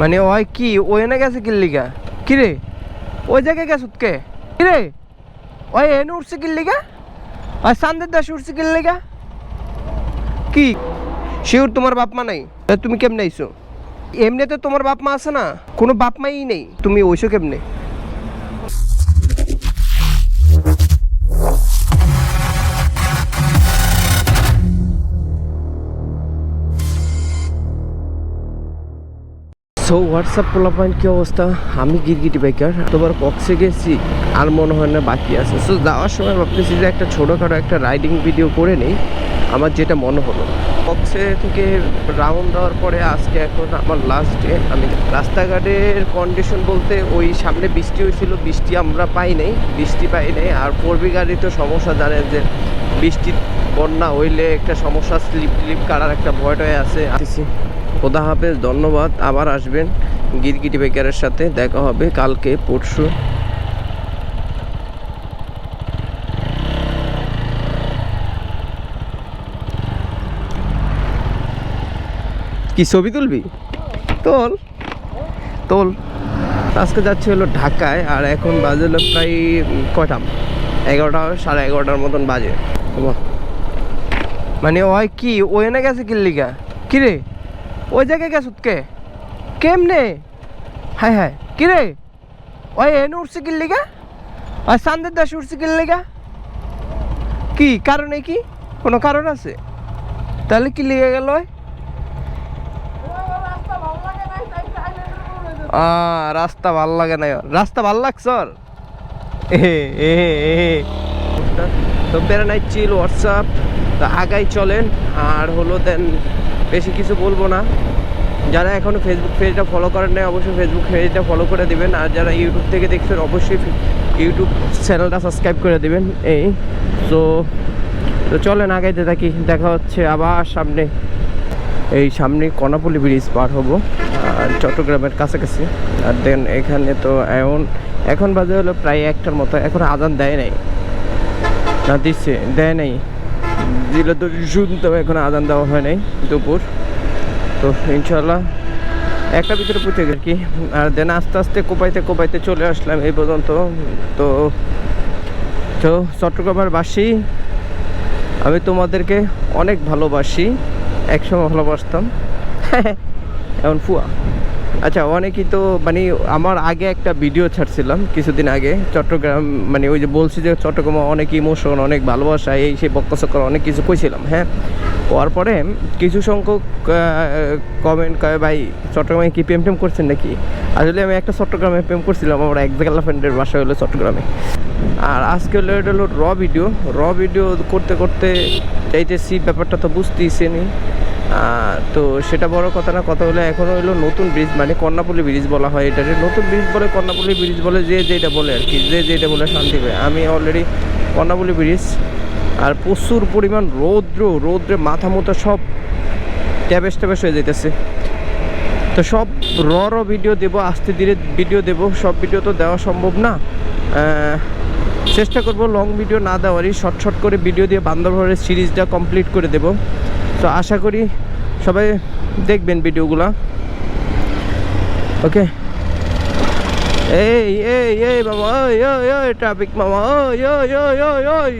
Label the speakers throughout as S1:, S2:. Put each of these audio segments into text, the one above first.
S1: মানে ওই কি, ওই এনে গেছে কিল্লিগা কিরে ওই জায়গায় গেছ কে? কিরে ওই এনে উঠছে কিল্লিগা ওই সান্দের দাস উঠছে কিল্লিগা কি? শিওর তোমার বাপ মা নাই? তুমি কেমনে আইছো? এমনিতে তোমার বাপ মা আছে না? কোনো বাপ মাই নেই। তুমি ওইসো কেমনে? সো হোয়াটসঅ্যাপ পোলা পয়েন্ট কী অবস্থা? আমি গিরগিটি বাইকার তোমার কক্সে গেছি, আর মনে হয় না বাকি আছে। সো যাওয়ার সময় ভাবতেছি যে একটা ছোটোখাটো একটা রাইডিং ভিডিও করে নেই, আমার যেটা মনে হলো। কক্সে থেকে রাউন্ড দেওয়ার পরে আজকে এখন আমার লাস্ট ডে আমি রাস্তাঘাটের কন্ডিশন বলতে ওই সামনে বৃষ্টি হয়েছিল, বৃষ্টি আমরা পাই নাই, বৃষ্টি পাই নাই। আর পড়বি গাড়ি তো সমস্যা, জানেন যে বৃষ্টি বন্যা হইলে একটা সমস্যা স্লিপ টিলিপ কাটার একটা ভয় টয় আছে। আসতেছি খোদা হাফেজ, ধন্যবাদ। আবার আসবেন গিরগিটি বেকারের সাথে, দেখা হবে কালকে, পরশু। কি ছবি তুলবি? তোল। তোল। আজকে যাচ্ছে হলো ঢাকায়, আর এখন বাজে হলো প্রায় কয়টা? এগারোটা, সাড়ে এগারোটার মতন বাজে। মানে ওই কি, ওই এনে গেছে কিল্লিগা? কিরে ওই জায়গায় গেছত কে? কেমনে? হায় হায়, কিরে? ওই এনে উঠছে কিল্লিগা ওই সান্দের দাস উঠছে কিল্লিগা কি, কারণে কি? কোনো কারণ আছে? তাহলে কি লেগে গেল রাস্তা ভালো লাগে না রাস্তা ভালো লাগছে তো বেড়ানাই চিল, হোয়াটসঅ্যাপ। তো আগাই চলেন, আর হলো দেন বেশি কিছু বলব না। যারা এখনও ফেসবুক পেজটা ফলো করেন নাই, অবশ্যই ফেসবুক পেজটা ফলো করে দিবেন। আর যারা ইউটিউব থেকে দেখছেন, অবশ্যই ইউটিউব চ্যানেলটা সাবস্ক্রাইব করে দেবেন। এই, তো তো চলেন আগাইতে থাকি। দেখা হচ্ছে আবার সামনে। এই সামনে কর্ণাপল্লী ব্রিজ পার হব, আর চট্টগ্রামের কাছাকাছি। আর দেন এখানে তো এখন এখন বাজে হলো প্রায় একটার মতো। এখন আদান দেয় নাই। না দিচ্ছে দেয় নাই। দিলে তো এখন আদান দেওয়া হয় নাই দুপুর। তো ইনশাল্লাহ একটা ভিতরে পুঁতে আর কি? আর দেন আস্তে আস্তে কোপাইতে কোপাইতে চলে আসলাম এই পর্যন্ত। তো তো চট্টগ্রামের বাসি, আমি তোমাদেরকে অনেক ভালোবাসি, একসময় ভালোবাসতাম। এখন ফুয়া। আচ্ছা অনেকেই তো মানে আমার আগে একটা ভিডিও ছাড়ছিলাম কিছুদিন আগে, চট্টগ্রাম মানে ওই যে বলছি যে চট্টগ্রামে অনেক ইমোশন অনেক ভালোবাসা, এই সেই বক্কচক্কর অনেক কিছু কইছিলাম হ্যাঁ? হওয়ার পরে কিছু সংখ্যক কমেন্ট করে ভাই, চট্টগ্রামে কি প্রেম টেম করছেন নাকি? আসলে আমি একটা চট্টগ্রামে প্রেম করছিলাম, আমার এক জায়গা ফ্রেন্ডের বাসা হলো চট্টগ্রামে। আর আজকে হলো, এটা হলো র ভিডিও র ভিডিও করতে করতে চাইতেছি, ব্যাপারটা তো বুঝতেইছি নি তো সেটা বড় কথা না, কথা হলো এখন হলো নতুন ব্রিজ মানে কর্ণাপল্লী ব্রিজ বলা হয় এটাকে। নতুন ব্রিজ বলে কর্ণাপল্লী ব্রিজ বলে যে যেটা বলে আর কি, যে যেটা বলে শান্তি পায়। আমি অলরেডি কর্ণাপল্লী ব্রিজ আর প্রচুর পরিমাণ রৌদ্র, রৌদ্রে মাথা মতো সব ট্যাবেস ট্যাবেস হয়ে যেতেছে তো সব র র ভিডিও দেবো, আস্তে ধীরে ভিডিও দেবো, সব ভিডিও তো দেওয়া সম্ভব না। চেষ্টা করব লং ভিডিও না দেওয়ারই শর্ট শর্ট করে ভিডিও দিয়ে বান্দরবানের সিরিজটা কমপ্লিট করে দেব। তো আশা করি সবাই দেখবেন ভিডিওগুলো। ওকে এই এই এই বাবা, ওই ওই ট্রাফিক মামা, ওই ওই ওই ওই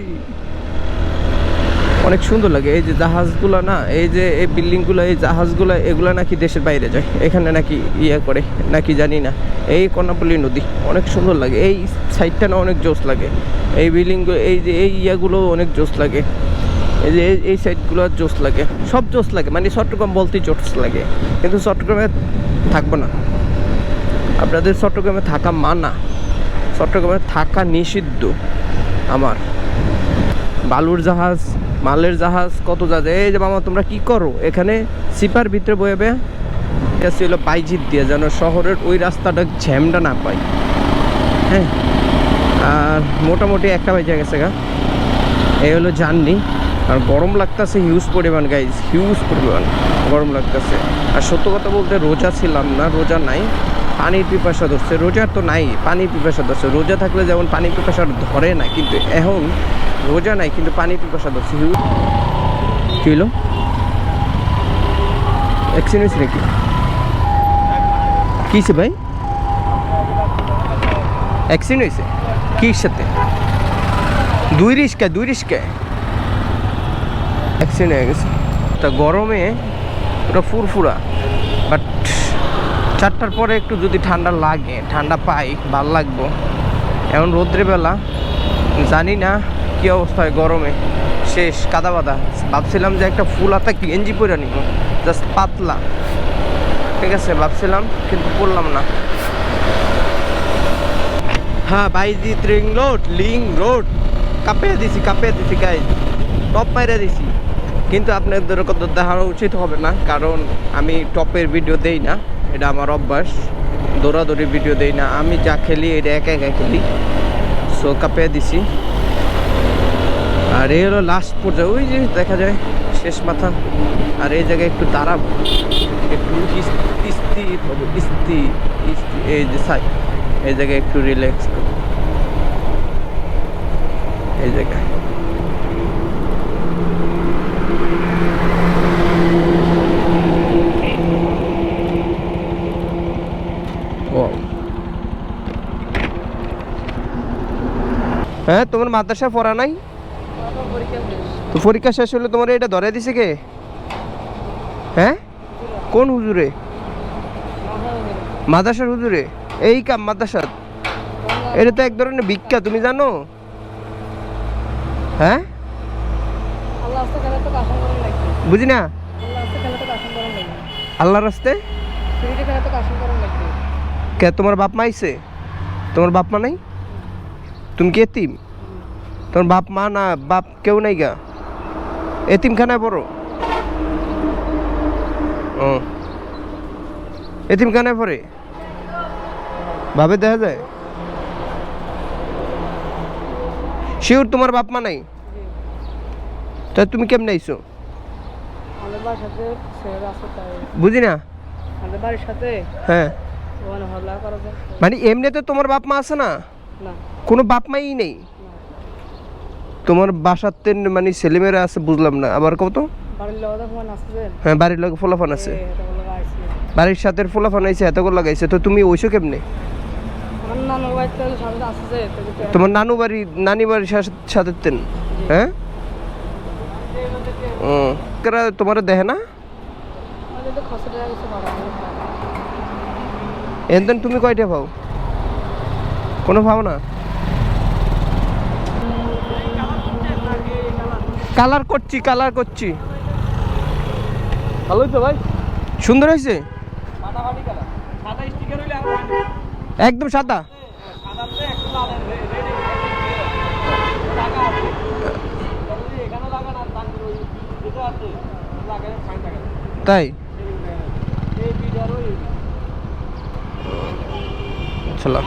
S1: অনেক সুন্দর লাগে, এই যে জাহাজগুলো না, এই যে এই বিল্ডিংগুলো এই জাহাজগুলো, এগুলো নাকি দেশের বাইরে যায়। এখানে নাকি ইয়ে করে, নাকি জানি না। এই কর্ণাপল্লী নদী, অনেক সুন্দর লাগে। এই সাইডটা না অনেক জোস লাগে। এই বিল্ডিংগুলো এই যে, এই ইয়াগুলো অনেক জোস লাগে। এই যে এই- সাইডগুলো জোস লাগে। সব জোস লাগে মানে চট্টগ্রাম বলতেই জোস লাগে। কিন্তু চট্টগ্রামে থাকব না। আপনাদের চট্টগ্রামে থাকা মানা। চট্টগ্রামে থাকা নিষিদ্ধ আমার। বালুর জাহাজ, মালের জাহাজ, কত জাহাজ এই যে মামা, তোমরা কি করো? এখানে সিপার ভিতরে বয়েবে এটা ছিল বাইজিত দিয়ে, যেন শহরের ওই রাস্তাটা ঝ্যামটা না পাই হ্যাঁ? আর মোটামুটি একটা বেজে গেছে গা। এই হলো জার্নি। আর গরম লাগতেছে হিউজ পরিমাণ গাইজ হিউজ পরিমাণ গরম লাগতেছে। আর সত্য কথা বলতে রোজা ছিলাম না, রোজা নাই, পানির পিপাসা ধরছে। রোজা তো নাই, পানির পিপাসা ধরছে। রোজা থাকলে যেমন পানির পিপাসা ধরে না, কিন্তু এখন রোজা নাই, কিন্তু পানির পিপাসা ধরছে। হিউজ কী হলো নাকি? কিসে ভাই? অ্যাক্সিডেন্ট হয়েছে? কির সাথে? দুই রিস্কায় দুই রিস্কায় অ্যাক্সিডেন্ট হয়ে গেছে। তা গরমে ওটা ফুরফুরা। বাট চারটার পরে একটু যদি ঠান্ডা লাগে, ঠান্ডা পাই, ভালো লাগবো। এখন রোদ্রে বেলা, জানি না কী অবস্থা হয় গরমে। শেষ, কাদা বাদা। ভাবছিলাম যে একটা ফুল হাতা গেঞ্জি পরে নিব জাস্ট পাতলা। ঠিক আছে, ভাবছিলাম, কিন্তু পড়লাম না। হ্যাঁ বাইজিৎ রিং রোড, লিং রোড। কাপে দিছি কাপে দিছি গাই টপ মাইরা দিছি। কিন্তু আপনাদের কত দেখানো উচিত হবে না, কারণ আমি টপের ভিডিও দেই না, এটা আমার অভ্যাস দৌড়াদৌড়ি ভিডিও দেই না, আমি যা খেলি এটা একা একা খেলি সো কাপে দিছি। আর এই হলো লাস্ট পর্যায়ে, ওই যে দেখা যায় শেষ মাথা, আর এই জায়গায় একটু দাঁড়াবো, একটু স্থির হব স্থির এই যে সাই, এই জায়গায় একটু রিল্যাক্স এই জায়গায়। হ্যাঁ তোমার মাদ্রাসা পড়া নাই? তো পরীক্ষা শেষ হলে তোমার এটা ধরে দিছে কে? হ্যাঁ? কোন হুজুরে? মাদ্রাসার হুজুরে? এই কাম মাদ্রাসার এটা তো এক ধরনের ভিক্ষা, তুমি জানো? হ্যাঁ? বুঝি না?
S2: আল্লাহ
S1: রাস্তে? কে, তোমার বাপ মা আইছে? তোমার বাপ মা নাই? তুমি কি এতিম? তোমার বাপ মা না বাপ কেউ নাই গা? এতিমখানায় পড়ো। ও। এতিমখানায় পড়ে। ভাবে দেখা যায়? শিওর তোমার বাপ মা নাই? তা তুমি কেমনে আইছো? বুঝি না? হ্যাঁ। মানে এমনিতে তোমার বাপ মা আছে না। কোনো বাপ মাই নেই। তোমার বাসাতে মানে ছেলেমেয়েরা আছে বুঝলাম না। আবার কত হ্যাঁ বাড়ির লোক ফোলাফান আছে।
S2: আইসি
S1: বাড়ির সাথে ফোলাফান আইছে এত করে লাগাইছে। তো তুমি ওইসো কেমনে? তোমার নানু বাড়ি নানি বাড়ির সাথে- তেন। হ্যাঁ? তোমার দেখে না? এনতেন তুমি কয়টা পাও কোনো পাও না? কালার করছি কালার করছি।
S2: ভালোই তো ভাই?
S1: সুন্দর হয়েছে? একদম সাদা। তাই? চলো।